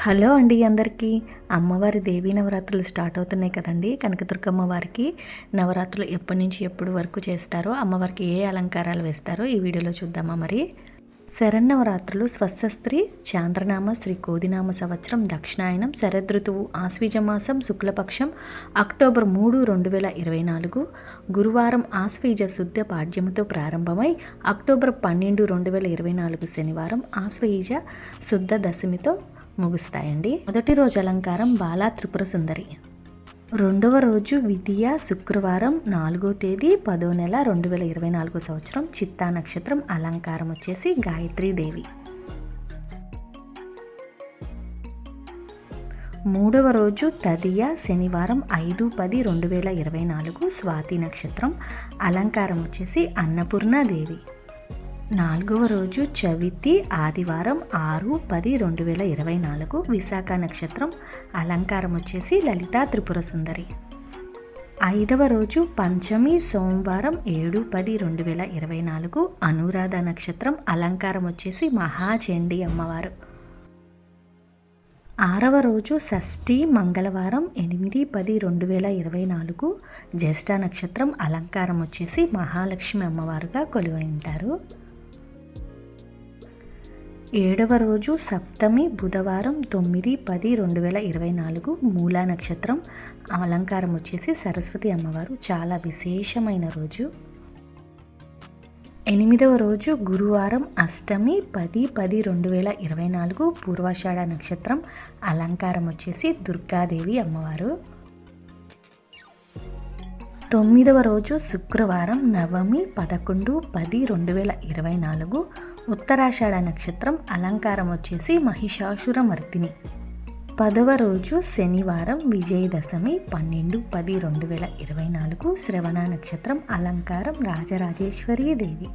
Hello అండి అందరికీ. అమ్మవారి దేవీ నవరాత్రులు స్టార్ట్ అవుతున్నాయి కదండి. కనకదుర్గమ్మ వారికి నవరాత్రులు ఎప్పటి నుంచి ఎప్పుడు వరకు చేస్తారో అమ్మవారికి ఏ అలంకారాలు వేస్తారో ఈ వీడియోలో చూద్దామా మరి? శరన్నవరాత్రులు స్వస్థస్త్రీ చాంద్రనామ శ్రీ కోదినామ సంవత్సరం దక్షిణాయనం శరదృతువు ఆశ్వీజమాసం శుక్లపక్షం అక్టోబర్ మూడు రెండు వేల ఇరవై నాలుగు గురువారం ఆశ్వీజ శుద్ధ పాడ్యముతో ప్రారంభమై అక్టోబర్ పన్నెండు రెండు వేల ఇరవై నాలుగు శనివారం ఆశ్వీజ శుద్ధ దశమితో ముగుస్తాయండి. మొదటి రోజు అలంకారం బాలా త్రిపుర సుందరి. రెండవ రోజు విధియ శుక్రవారం నాలుగో తేదీ పదో నెల రెండు వేల ఇరవై నాలుగో సంవత్సరం చిత్తా నక్షత్రం అలంకారం వచ్చేసి గాయత్రీదేవి మూడవ రోజు తదియ శనివారం ఐదు పది రెండు వేల ఇరవై నాలుగు స్వాతి నక్షత్రం అలంకారం వచ్చేసి అన్నపూర్ణాదేవి నాలుగవ రోజు చవితి ఆదివారం ఆరు పది రెండు వేల ఇరవై నాలుగు విశాఖ నక్షత్రం. అలంకారం వచ్చేసి లలితా త్రిపుర సుందరి. ఐదవ రోజు పంచమి సోమవారం ఏడు పది రెండు వేల ఇరవై నాలుగు అనురాధ నక్షత్రం. అలంకారం వచ్చేసి మహాచండి అమ్మవారు. ఆరవ రోజు షష్ఠి మంగళవారం ఎనిమిది పది రెండు వేల ఇరవై నాలుగు జ్యేష్ఠ నక్షత్రం. అలంకారం వచ్చేసి మహాలక్ష్మి అమ్మవారుగా కొలువై ఉంటారు ఏడవ రోజు సప్తమి బుధవారం తొమ్మిది పది రెండు వేల ఇరవై నాలుగు మూలా నక్షత్రం. అలంకారం వచ్చేసి సరస్వతి అమ్మవారు. చాలా విశేషమైన రోజు. ఎనిమిదవ రోజు గురువారం అష్టమి పది పది రెండు వేల ఇరవై నాలుగు పూర్వాషాఢ నక్షత్రం. అలంకారం వచ్చేసి దుర్గాదేవి అమ్మవారు. తొమ్మిదవ రోజు శుక్రవారం నవమి పదకొండు పది రెండు వేల ఇరవై నాలుగు ఉత్తరాషాఢ నక్షత్రం అలంకారం వచ్చేసి మహిషాసురమర్దిని పదవ రోజు శనివారం విజయదశమి పన్నెండు పది రెండు వేల ఇరవై నాలుగు శ్రవణ నక్షత్రం అలంకారం రాజరాజేశ్వరీ దేవి.